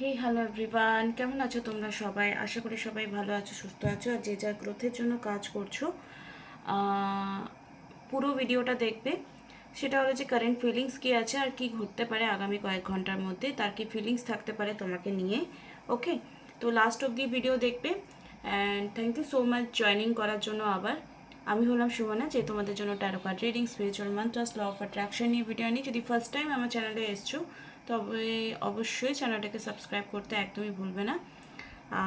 হে hello everyone কেমন আছো তোমরা সবাই? আশা করি সবাই ভালো আছো, সুস্থ আছো, আর যে যা গ্রোথের জন্য কাজ করছ পুরো ভিডিওটা দেখবে। সেটা হলো যে কারেন্ট ফিলিংস কী আছে আর কি ঘটতে পারে আগামী কয়েক ঘণ্টার মধ্যে, তার কি ফিলিংস থাকতে পারে তোমাকে নিয়ে ওকে তো লাস্ট অবধি ভিডিও দেখবে and thank you so much joining করার জন্য আবার। আমি হলাম সুমনা, যে তোমাদের জন্য tarot reading spiritual mantras law of attraction নিয়ে ভিডিও নিই যদি ফার্স্ট টাইম আমার চ্যানেলে এসছো তবে অবশ্যই চ্যানেলটাকে সাবস্ক্রাইব করতে একদমই ভুলবে না।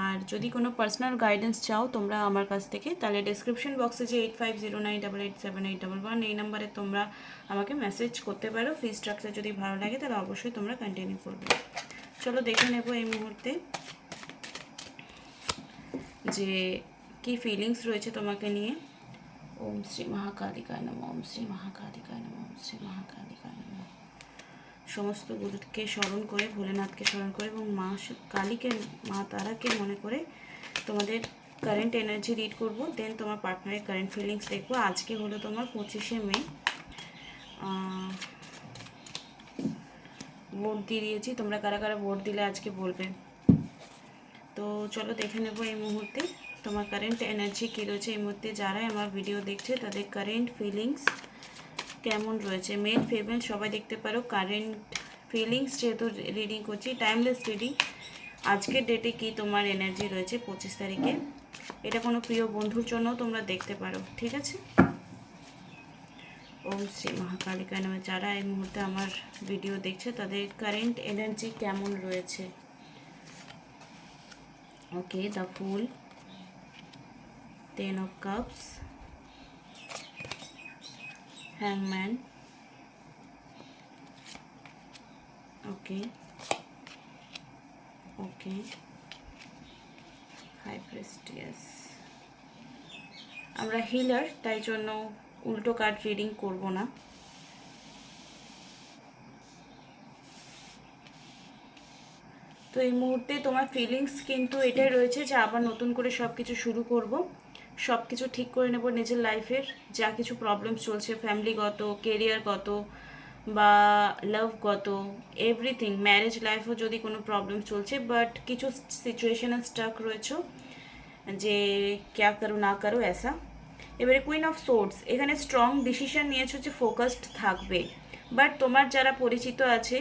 আর যদি কোনো পার্সোনাল গাইডেন্স চাও তোমরা আমার কাছ থেকে, তাহলে ডেসক্রিপশন বক্সে যে eight five zero nine double eight seven eight double one এই নাম্বারে তোমরা আমাকে মেসেজ করতে পারো। ফি স্ট্রাকচার যদি ভালো লাগে, তাহলে অবশ্যই তোমরা কন্টিনিউ করবে। চলো দেখে নেব এই মুহূর্তে যে কি ফিলিংস রয়েছে তোমাকে নিয়ে। ওম শ্রী মহাকালিকায় নম, ওম শ্রী মহাকালিকায় নম, ওম শ্রী মহাকালিকায় নম সমস্ত গুরুকে স্মরণ করে, ভোলেনাথকে স্মরণ করে এবং মা কালীকে, মা তারাকে মনে করে তোমাদের কারেন্ট এনার্জি রিড করব। দেন তোমার পার্টনারের কারেন্ট ফিলিংস দেখব। আজকে হলো তোমার পঁচিশে মে। ভোট দিয়ে দিয়েছি। তোমরা কারা কারা ভোট দিলে আজকে বলবে। তো চলো দেখে নেব এই মুহূর্তে তোমার কারেন্ট এনার্জি কী রয়েছে। এই মুহূর্তে যারাই আমার ভিডিও দেখছে, তাদের কারেন্ট ফিলিংস কেমন রয়েছে? মেল ফিমেল সবাই দেখতে পারো। কারেন্ট ফিলিংস যেহেতু রিডিং করছি টাইমলেস রিডিং আজকের ডেটে কি তোমার এনার্জি রয়েছে? পঁচিশ তারিখে। এটা কোনো প্রিয় বন্ধুর জন্য তোমরা দেখতে পারো, ঠিক আছে? ওম শ্রী মহাকালিকা নামে যারা এই মুহূর্তে আমার ভিডিও দেখছে, তাদের কারেন্ট এনার্জি কেমন রয়েছে? Okay the full ten of cups okay. Okay. High priestess আমরা হিলার তাই জন্য উল্টো কার্ড রিডিং করব না। তো এই মুহূর্তে তোমার ফিলিংস কিন্তু এটাই রয়েছে যে আবার নতুন করে সব কিছু শুরু করব। সব কিছু ঠিক করে নেব নিজের লাইফের যা কিছু প্রবলেম চলছে ফ্যামিলিগত কেরিয়ারগত বা লাভগত এভরিথিং ম্যারেজ লাইফও যদি কোনো প্রবলেম চলছে বাট কিছু সিচুয়েশনে স্টাক রয়েছে, যে ক্যা করো না করো এসা এবারে কুইন অফ সোর্স এখানে স্ট্রং ডিসিশন নিয়েছো যে ফোকাসড থাকবে। বাট তোমার যারা পরিচিত আছে,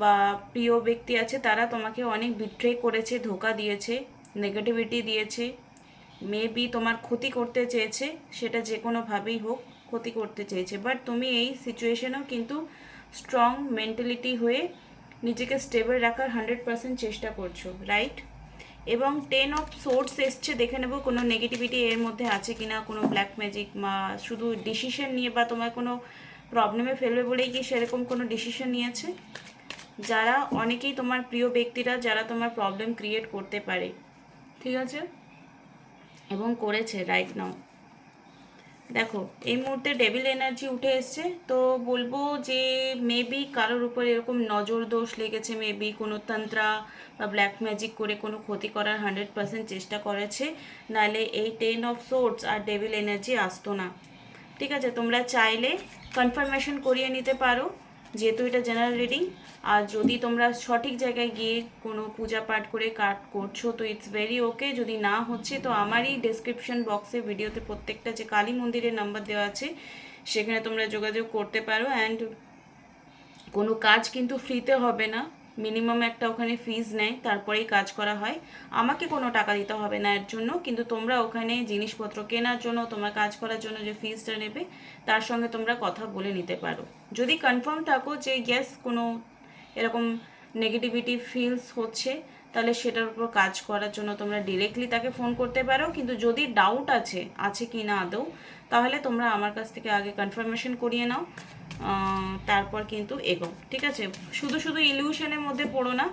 বা প্রিয় ব্যক্তি আছে, তারা তোমাকে অনেক বিট্রে করেছে, ধোকা দিয়েছে নেগেটিভিটি দিয়েছে। মেবি তোমার ক্ষতি করতে চেয়েছে, সেটা যে কোনোভাবেই হোক, ক্ষতি করতে চেয়েছে। বাট তুমি এই সিচুয়েশনেও কিন্তু স্ট্রং মেন্টালিটি হয়ে নিজেকে স্টেবল রাখার হান্ড্রেড পার্সেন্ট চেষ্টা করছ রাইট এবং টেন অফ সোর্স এসছে, দেখে নেব কোনো নেগেটিভিটি এর মধ্যে আছে কি না কোনো ব্ল্যাক ম্যাজিক বা শুধু ডিসিশন নিয়ে বা তোমার কোনো প্রবলেমে ফেলবে বলেই কি সেরকম কোনো ডিসিশন নিয়েছে? যারা অনেকেই তোমার প্রিয় ব্যক্তিরা, যারা তোমার প্রবলেম ক্রিয়েট করতে পারে, ঠিক আছে? এবং করেছে রাইট নাও দেখো, এই মুহূর্তে ডেভিল এনার্জি উঠে এসছে। তো বলব যে মেবি কারোর উপর এরকম নজর দোষ লেগেছে মেবি কোনো তন্ত্রা বা ব্ল্যাক ম্যাজিক করে কোনো ক্ষতি করার হান্ড্রেড পার্সেন্ট চেষ্টা করেছে, নাহলে এই টেন অফ সোর্টস আর ডেভিল এনার্জি আসতো না। ঠিক আছে, তোমরা চাইলে কনফার্মেশন করিয়ে নিতে পারো। যেহেতু এটা জেনারেল রিডিং আর যদি তোমরা সঠিক জায়গায় গিয়ে কোনো পূজা পাঠ করে কাট করছ, তো ইটস ভেরি ওকে যদি না হচ্ছে, তো আমারই ডেসক্রিপশন বক্সে ভিডিওতে প্রত্যেকটা যে কালী মন্দিরের নাম্বার দেওয়া আছে, সেখানে তোমরা যোগাযোগ করতে পারো অ্যান্ড কোনো কাজ কিন্তু ফ্রিতে হবে না। মিনিমাম একটা ওখানে ফিজ নেয়, তারপরেই কাজ করা হয়। আমাকে কোনো টাকা দিতে হবে না এর জন্য, কিন্তু তোমরা ওখানে জিনিসপত্র কেনার জন্য, তোমার কাজ করার জন্য যে ফিজটা নেবে, তার সঙ্গে তোমরা কথা বলে নিতে পারো। যদি কনফার্ম থাকো যে গ্যাস কোনো এরকম নেগেটিভিটি ফিলস হচ্ছে তাহলে সেটার উপর কাজ করার জন্য তোমরা ডিরেক্টলি তাকে ফোন করতে পারো। কিন্তু যদি ডাউট আছে আছে কি না আদৌ, তাহলে তোমরা আমার কাছ থেকে আগে কনফার্মেশন করিয়ে নাও তারপর কিন্তু এগো ঠিক আছে? শুধু শুধু ইলিউশনের মধ্যে পড়ো না।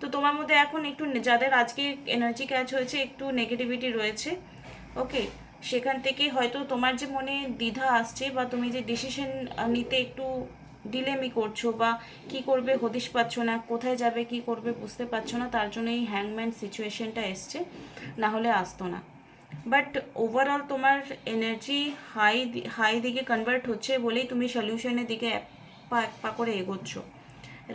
তো তোমার মধ্যে এখন একটু যাদের আজকে এনার্জি ক্যাচ হয়েছে, একটু নেগেটিভিটি রয়েছে ওকে সেখান থেকে হয়তো তোমার যে মনে দ্বিধা আসছে বা তুমি যে ডিসিশন নিতে একটু ডিলেমি করছ বা কি করবে, হদিশ পাচ্ছ না, কোথায় যাবে, কি করবে বুঝতে পারছ না, তার জন্য এই হ্যাংম্যান সিচুয়েশনটা এসছে, না হলে আসতো না। বাট ওভারঅল তোমার এনার্জি হাই হাই দিকে কনভার্ট হচ্ছে বলেই তুমি সলিউশনের দিকে এক পা এক পা করে এগোচ্ছ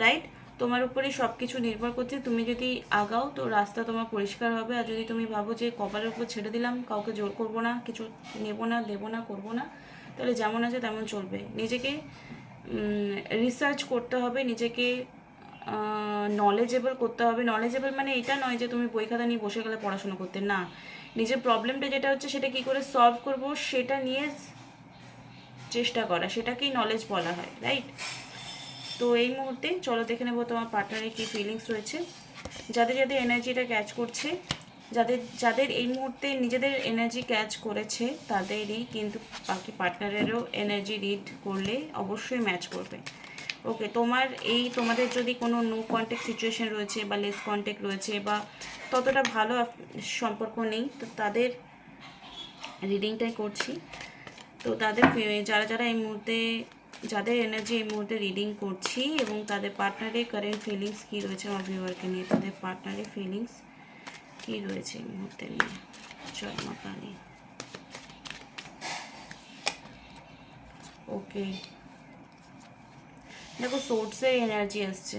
রাইট তোমার উপরেই সব কিছু নির্ভর করছে, তুমি যদি আগাও তো রাস্তা তোমার পরিষ্কার হবে, আর যদি তুমি ভাবো যে কপালের উপর ছেড়ে দিলাম, কাউকে জোর করব না, কিছু নেব না, দেবো না, করব না, তাহলে যেমন আছে তেমন চলবে। নিজেকে রিসার্চ করতে হবে, নিজেকে নলেজেবল করতে হবে। নলেজেবল মানে এটা নয় যে তুমি বই খাতা নিয়ে বসে গেলে পড়াশোনা করতে, না। নিজের প্রবলেমটা যেটা হচ্ছে সেটা কি করে সলভ করব, সেটা নিয়ে চেষ্টা করা, সেটাকেই নলেজ বলা হয় রাইট তো এই মুহূর্তে, চলো দেখে নেব তোমার পার্টনারের কী ফিলিংস রয়েছে। যাদের যাদের এনার্জিটা ক্যাচ করছে যাদের যাদের এই মুহূর্তে নিজেদের এনার্জি ক্যাচ করেছে, তাদেরই কিন্তু বাকি পার্টনারেরও এনার্জি রিড করলে অবশ্যই ম্যাচ করবে। ওকে তোমার এই, তোমাদের যদি কোনো নো কন্ট্যাক্ট সিচুয়েশন রয়েছে বা লেস কন্ট্যাক্ট রয়েছে বা ততটা ভালো সম্পর্ক নেই, তো তাদের রিডিংটাই করছি। তো তাদের যারা যারা এই মুহূর্তে, যাদের এনার্জি এই মুহূর্তে রিডিং করছি এবং তাদের পার্টনারের কারেন্ট ফিলিংস কী রয়েছে আমার ভিউয়ারকে নিয়ে, তাদের পার্টনারের ফিলিংস কী রয়েছে এই মুহূর্তে নিয়ে? চল মা কালী ওকে। দেখো সোর্সের এনার্জি আসছে।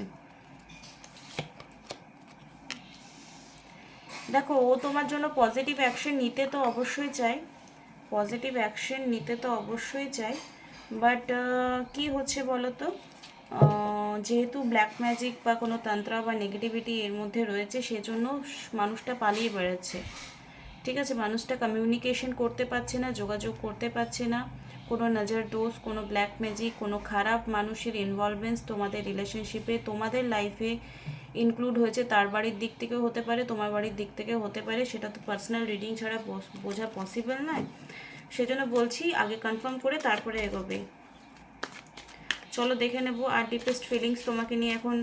দেখো, ও তোমার জন্য পজিটিভ অ্যাকশন নিতে তো অবশ্যই চায়। পজিটিভ অ্যাকশন নিতে তো অবশ্যই চায়। বাট কি হচ্ছে বলো তো? যেহেতু ব্ল্যাক ম্যাজিক বা কোনো তন্ত্র বা নেগেটিভিটি এর মধ্যে রয়েছে, সেজন্য মানুষটা পালিয়ে বেড়াচ্ছে। ঠিক আছে, মানুষটা কমিউনিকেশন করতে পারছে না, যোগাযোগ করতে পারছে না। কোনো নজর দোষ, কোনো ব্ল্যাক ম্যাজিক কোনো খারাপ মানুষের ইনভলভমেন্স তোমাদের রিলেশনশিপে তোমাদের লাইফে ইনক্লুড হয়েছে। তার বাড়ির দিক থেকেও হতে পারে, তোমার বাড়ির দিক থেকেও হতে পারে। সেটা তো পার্সোনাল রিডিং ছাড়া বোঝা পসিবল নয়। সেজন্য বলছি, আগে কনফার্ম করে তারপরে এগোবে। চলো দেখে নেব আর ডিপেস্ট ফিলিংস তোমাকে নিয়ে এখন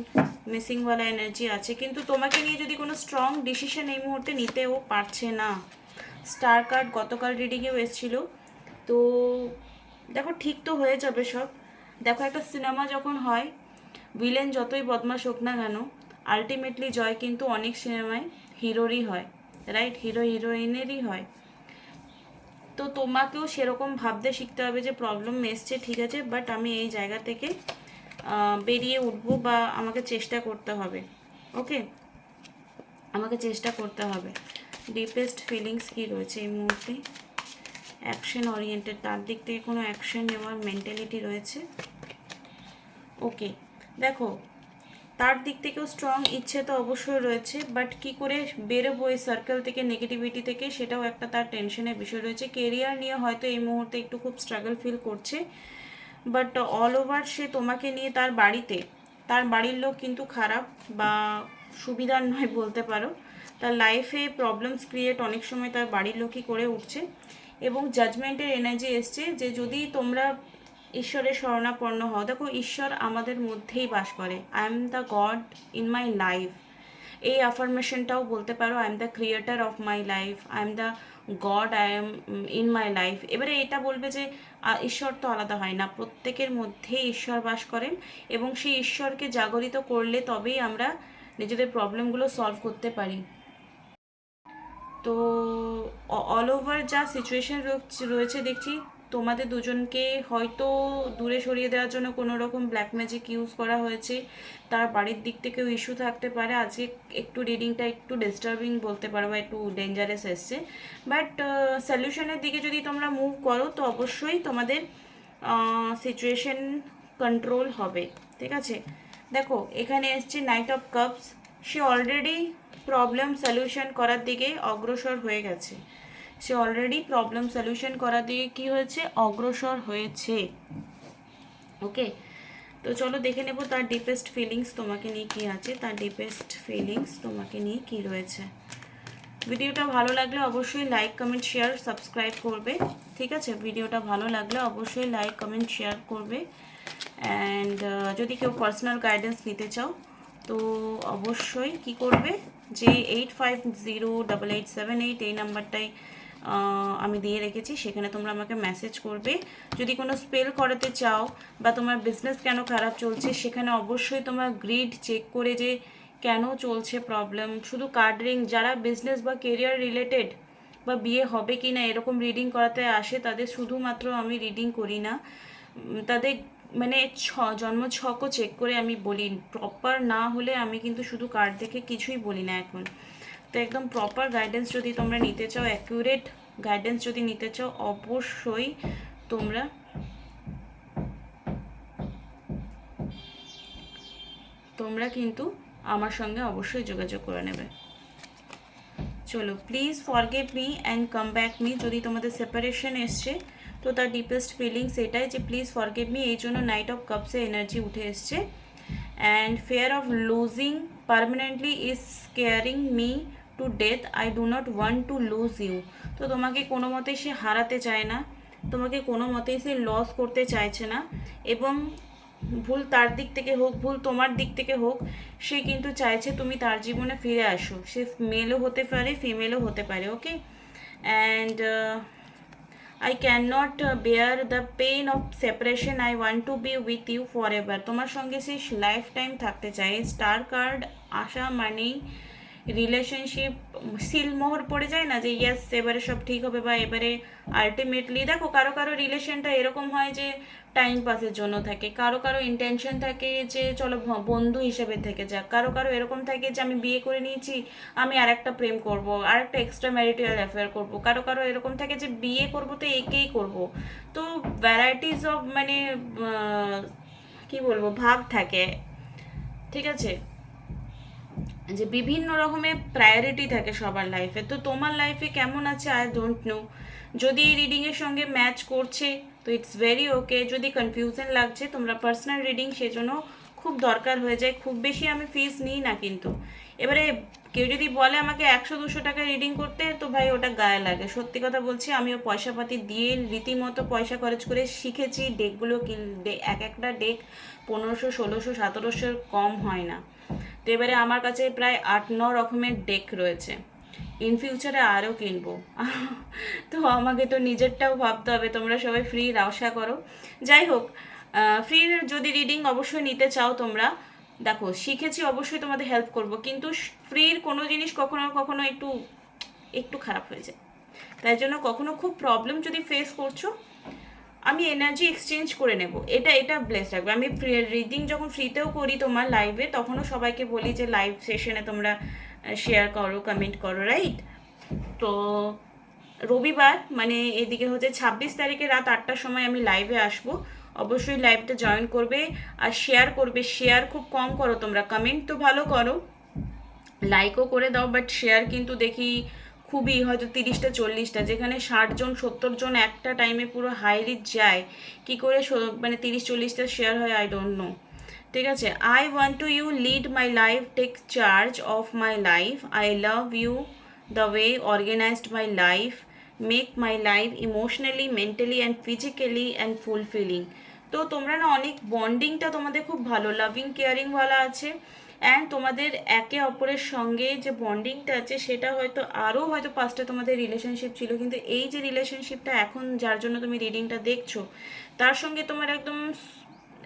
মিসিংওয়ালা এনার্জি আছে। কিন্তু তোমাকে নিয়ে যদি কোনো স্ট্রং ডিসিশন এই মুহূর্তে নিতেও পারছে না। স্টার কার্ড গতকাল রিডিংয়েও এসেছিল। তো দেখো ঠিক তো হয়ে যাবে সব। দেখো একটা সিনেমা যখন হয় ভিলেন যতই বদমাশ হোক না কেন আলটিমেটলি জয় কিন্তু অনেক সিনেমায় হিরোরই হয়। রাইট হিরো হিরোইনেরই হয়। তো তোমাকেও সেরকম ভাবতে শিখতে হবে যে প্রবলেম এসছে, ঠিক আছে? বাট আমি এই জায়গা থেকে বেরিয়ে উঠবো বা আমাকে চেষ্টা করতে হবে ওকে আমাকে চেষ্টা করতে হবে। ডিপেস্ট ফিলিংস কী রয়েছে এই মুহূর্তে? অ্যাকশন ওরিয়েন্টেড তার দিক থেকে কোনো অ্যাকশন নেওয়ার মেন্টালিটি রয়েছে? ওকে দেখো তার দিক থেকেও স্ট্রং ইচ্ছে তো অবশ্যই রয়েছে বাট কি করে বেরোবো এই সার্কেল থেকে নেগেটিভিটি থেকে, সেটাও একটা তার টেনশনের বিষয় রয়েছে। কেরিয়ার নিয়ে হয়তো এই মুহূর্তে একটু খুব স্ট্রাগল ফিল করছে বাট অল ওভার সে তোমাকে নিয়ে তার বাড়িতে, তার বাড়ির লোক কিন্তু খারাপ বা সুবিধার নয় বলতে পারো। তার লাইফে প্রবলেমস ক্রিয়েট অনেক সময় তার বাড়ির লোকই করে উঠছে, এবং জাজমেন্টের এনার্জি এসছে যে যদি তোমরা ঈশ্বরের শরণাপন্ন হও। দেখো, ঈশ্বর আমাদের মধ্যেই বাস করে। I am the God in my life এই অ্যাফার্মেশনটাও বলতে পারো I am the creator of my life I am the God I am in my life এবারে এটা বলবে যে ঈশ্বর তো আলাদা হয় না। প্রত্যেকের মধ্যেই ঈশ্বর বাস করেন এবং সেই ঈশ্বরকে জাগরিত করলে তবেই আমরা নিজেদের প্রবলেমগুলো সলভ করতে পারি। তো অল ওভার যা সিচুয়েশন রয়েছে দেখছি। তোমাদের দুজনকে হয়তো দূরে সরিয়ে দেওয়ার জন্য কোনো রকম ব্ল্যাক ম্যাজিক ইউজ করা হয়েছে। তার বাড়ির দিক থেকেও ইস্যু থাকতে পারে। আজকে একটু রিডিংটা একটু ডিস্টার্বিং বলতে পারো বা একটু ডেঞ্জারাস এসছে। বাট সলিউশনের দিকে যদি তোমরা মুভ করো, তো অবশ্যই তোমাদের সিচুয়েশন কন্ট্রোল হবে। ঠিক আছে? দেখো, এখানে এসছে নাইট অফ কাপস সে অলরেডি প্রবলেম সলিউশন করার দিকে অগ্রসর হয়ে গেছে। সে অলরেডি প্রবলেম সলিউশন করা দিয়ে কি হয়েছে? অগ্রসর হয়েছে। ওকে তো চলো দেখে নেব তার ডিপেস্ট ফিলিংস তোমাকে নিয়ে কি আছে। তার ডিপেস্ট ফিলিংস তোমাকে নিয়ে কি রয়েছে। ভিডিওটা ভালো লাগলে অবশ্যই লাইক কমেন্ট শেয়ার সাবস্ক্রাইব করবে। ঠিক আছে? ভিডিওটা ভালো লাগলে অবশ্যই লাইক কমেন্ট শেয়ার করবে। অ্যান্ড যদি কেউ পার্সোনাল গাইডেন্স নিতে চাও তো অবশ্যই কি করবে? যে eight five zero double eight seven eight এই নাম্বারটাই আহ, আমি দিয়ে রেখেছি, সেখানে তোমরা আমাকে মেসেজ করবে। যদি কোনো স্পেল করাতে চাও বা তোমার বিজনেস কেন খারাপ চলছে, সেখানে অবশ্যই তোমার গ্রিড চেক করে যে কেন চলছে প্রবলেম শুধু কার্ড রিং যারা বিজনেস বা কেরিয়ার রিলেটেড বা বিয়ে হবে কি না এরকম রিডিং করাতে আসে, তাদের শুধুমাত্র আমি রিডিং করি না। তাদের মানে ছ, জন্ম ছকও চেক করে আমি বলি। প্রপার না হলে আমি কিন্তু শুধু কার্ড দেখে কিছুই বলি না এখন। তো একদম প্রপার গাইডেন্স যদি তোমরা নিতে চাও অ্যাকুরেট গাইডেন্স যদি নিতে চাও, অবশ্যই তোমরা তোমরা কিন্তু আমার সঙ্গে অবশ্যই যোগাযোগ করে নেবে। চলো please forgive me and come back me যদি তোমাদের সেপারেশন এসছে, তো তার ডিপেস্ট ফিলিংস এটাই যে প্লিজ ফরগেভ মি এই জন্য নাইট অফ কাপসে এনার্জি উঠে এসছে। And fear of losing permanently is scaring me to death I do not want to lose you তো তোমাকে কোনো মতেই সে হারাতে চায় না। তোমাকে কোনো মতেই সে লস করতে চাইছে না। এবং ভুল তার দিক থেকে হোক, ভুল তোমার দিক থেকে হোক, সে কিন্তু চাইছে তুমি তার জীবনে ফিরে আসো। সে মেলও হতে পারে ফিমেলও হতে পারে okay and I can not bear the pain of separation I want to be with you forever তোমার সঙ্গে সে লাইফ টাইম থাকতে চাই। স্টার কার্ড আসা মানেই রিলেশনশিপ সিলমোহর পড়ে যায় না যে ইয়েস এবারে সব ঠিক হবে বা এবারে আলটিমেটলি দেখো, কারও কারও রিলেশনটা এরকম হয় যে টাইম পাসের জন্য থাকে। কারও কারও ইন্টেনশন থাকে যে, চলো বন্ধু হিসেবে থেকে যাক। কারও কারও এরকম থাকে যে, আমি বিয়ে করে নিয়েছি, আমি আর একটা প্রেম করব আর একটা এক্সট্রা ম্যারিটাল অ্যাফেয়ার করব। কারও কারও এরকম থাকে যে, বিয়ে করব তো একেই করব। তো ভ্যারাইটিস অফ মানে কি বলব, ভাব থাকে। ঠিক আছে? যে বিভিন্ন রকমের প্রায়োরিটি থাকে সবার লাইফে তো তোমার লাইফে কেমন আছে? আই ডোন্ট নো যদি রিডিংয়ের সঙ্গে ম্যাচ করছে, তো ইটস ভেরি ওকে যদি কনফিউশন লাগছে, তোমরা পার্সোনাল রিডিং সেজন্য খুব দরকার হয়ে যায়। খুব বেশি আমি ফিস নিই না কিন্তু। এবারে কেউ যদি বলে আমাকে একশো, দুশো টাকা রিডিং করতে, তো ভাই ওটা গায়ে লাগে। সত্যি কথা বলছি, আমিও পয়সাপাতি দিয়ে রীতিমতো পয়সা খরচ করে শিখেছি। ডেকগুলো এক একটা ডেক পনেরোশো, ষোলোশো, সতেরোশোর কম হয় না। তো এবারে আমার কাছে প্রায় আট, ন রকমের ডেক রয়েছে। ইন ফিউচারে আরও কিনবো। তো আমাকে তো নিজেরটাও ভাবতে হবে, তোমরা সবাই ফ্রি আশা করো। যাই হোক ফ্রি যদি রিডিং অবশ্যই নিতে চাও তোমরা, দেখো, শিখেছি অবশ্যই তোমাদের হেল্প করব, কিন্তু ফ্রির কোনো জিনিস কখনো কখনো একটু একটু খারাপ হয়ে যায়। তাই জন্য কখনো খুব প্রবলেম যদি ফেস করছ আমি এনার্জি এক্সচেঞ্জ করে নেব। এটা এটা ব্লেস রাখবে। আমি রিডিং যখন ফ্রিতেও করি তোমার লাইভে তখনও সবাইকে বলি যে লাইভ সেশনে তোমরা শেয়ার করো কমেন্ট করো রাইট তো রবিবার মানে এদিকে হচ্ছে ছাব্বিশ তারিখে রাত আটটার সময় আমি লাইভে আসব। অবশ্যই লাইভটা জয়েন করবে আর শেয়ার করবে। শেয়ার খুব কম করো তোমরা। কমেন্ট তো ভালো করো। লাইকও করে দাও বাট শেয়ার কিন্তু দেখি খুবই হয়তো তিরিশটা, চল্লিশটা, যেখানে ষাট জন সত্তর জন একটা টাইমে পুরো হাই রিচ যায়। কি করে মানে তিরিশ, চল্লিশটা শেয়ার হয় আই ডোন্ট নো ঠিক আছে? I want to you lead my life take charge of my life I love you the way organized my life make my life emotionally mentally and physically and fulfilling তো তোমরা না অনেক বন্ডিংটা তোমাদের খুব ভালো লাভিং কেয়ারিং ভালো আছে। অ্যান্ড তোমাদের একে অপরের সঙ্গে যে বন্ডিংটা আছে, সেটা হয়তো আরও হয়তো পাঁচটা তোমাদের রিলেশনশিপ ছিল, কিন্তু এই যে রিলেশনশিপটা এখন যার জন্য তুমি রিডিংটা দেখছ, তার সঙ্গে তোমার একদম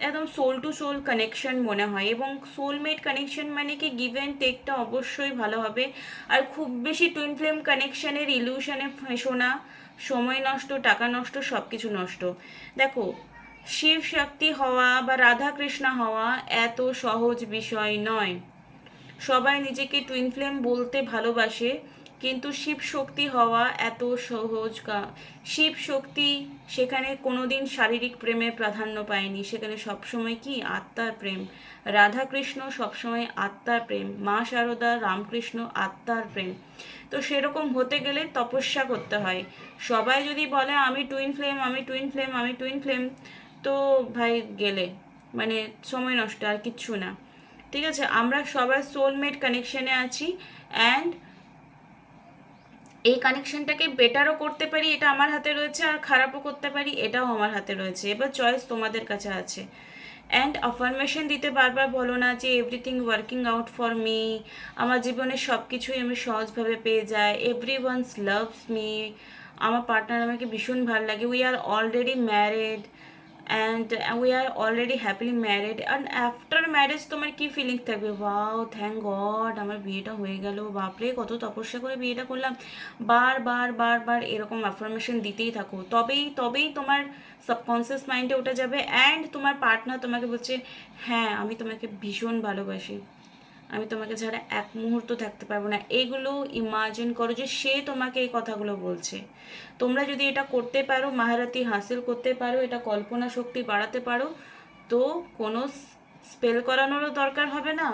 একদম সোল টু সোল কানেকশন মনে হয়। এবং সোলমেট কানেকশন মানে কি? গিভ অ্যান্ড টেকটা অবশ্যই ভালো হবে। আর খুব বেশি টুইন ফ্লেম কানেকশানের ইলিউশনে ফেসো না সময় নষ্ট, টাকা নষ্ট সব কিছু নষ্ট। দেখো শিব শক্তি হওয়া বা রাধা কৃষ্ণ হওয়া এত সহজ বিষয় নয়। সবাই নিজেকে টুইন ফ্লেম বলতে ভালোবাসে, কিন্তু শিব শক্তি হওয়া এত সহজ শিব শক্তি সেখানে কোনোদিন শারীরিক প্রেমের প্রাধান্য পায়নি। সেখানে সবসময় কি? আত্মার প্রেম। রাধাকৃষ্ণ সবসময় আত্মার প্রেম। মা শারদা রামকৃষ্ণ আত্মার প্রেম। তো সেরকম হতে গেলে তপস্যা করতে হয়। সবাই যদি বলে, আমি টুইন ফ্লেম আমি টুইন ফ্লেম আমি টুইন ফ্লেম তো ভাই গেলে। মানে সময় নষ্ট, আর কিচ্ছু না। ঠিক আছে, আমরা সবাই সোলমেট কানেকশনে আছি। অ্যান্ড এই কানেকশনটাকে বেটারও করতে পারি, এটা আমার হাতে রয়েছে, আর খারাপও করতে পারি, এটাও আমার হাতে রয়েছে। এবার চয়েস তোমাদের কাছে আছে। অ্যান্ড অফার্মেশন দিতে বারবার বলো না যে everything working out for me আমার জীবনে সব কিছুই আমি সহজভাবে পেয়ে যাই এভরি ওয়ান্স লাভস মি আমার পার্টনার আমাকে ভীষণ ভালো লাগে we are already married and we are already happily married and after marriage তোমার কি ফিলিংস থাকবে? ওয়াও থ্যাংক গড আমার বিয়েটা হয়ে গেল। বাপরে, কত তপস্যা করে বিয়েটা করলাম। বার বার বার বার এরকম অ্যাফরমেশন দিতেই থাকো। তবেই তবেই তোমার সাবকনসিয়াস মাইন্ডে ওটা যাবে। অ্যান্ড তোমার পার্টনার তোমাকে বলছে হ্যাঁ আমি তোমাকে ভীষণ ভালোবাসি। আমি তোমাকে ছাড়া এক মুহূর্ত থাকতে পারব না। এইগুলো ইমাজিন করো যে সে তোমাকে এই কথাগুলো বলছে। তোমরা যদি এটা করতে পারো, মাহারাতি হাসিল করতে পারো, এটা কল্পনা শক্তি বাড়াতে পারো, তো কোনো স্পেল করানোরও দরকার হবে না,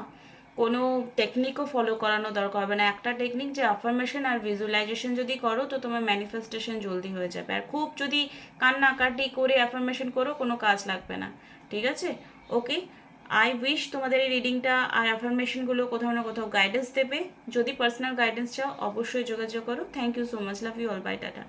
কোনো টেকনিকও ফলো করানো দরকার হবে না। একটা টেকনিক যে আফার্মেশন আর ভিজুয়ালাইজেশন যদি করো, তো তোমার ম্যানিফেস্টেশন জলদি হয়ে যাবে। আর খুব যদি কান্নাকাটি করে অ্যাফার্মেশন করো, কোনো কাজ লাগবে না। ঠিক আছে? ওকে আই উইশ তোমাদের এই রিডিংটা আর অ্যাফার্মেশনগুলো কোথাও না কোথাও গাইডেন্স দেবে। যদি পার্সোনাল গাইডেন্স চাও, অবশ্যই যোগাযোগ করো। Thank you so much love you all bye tata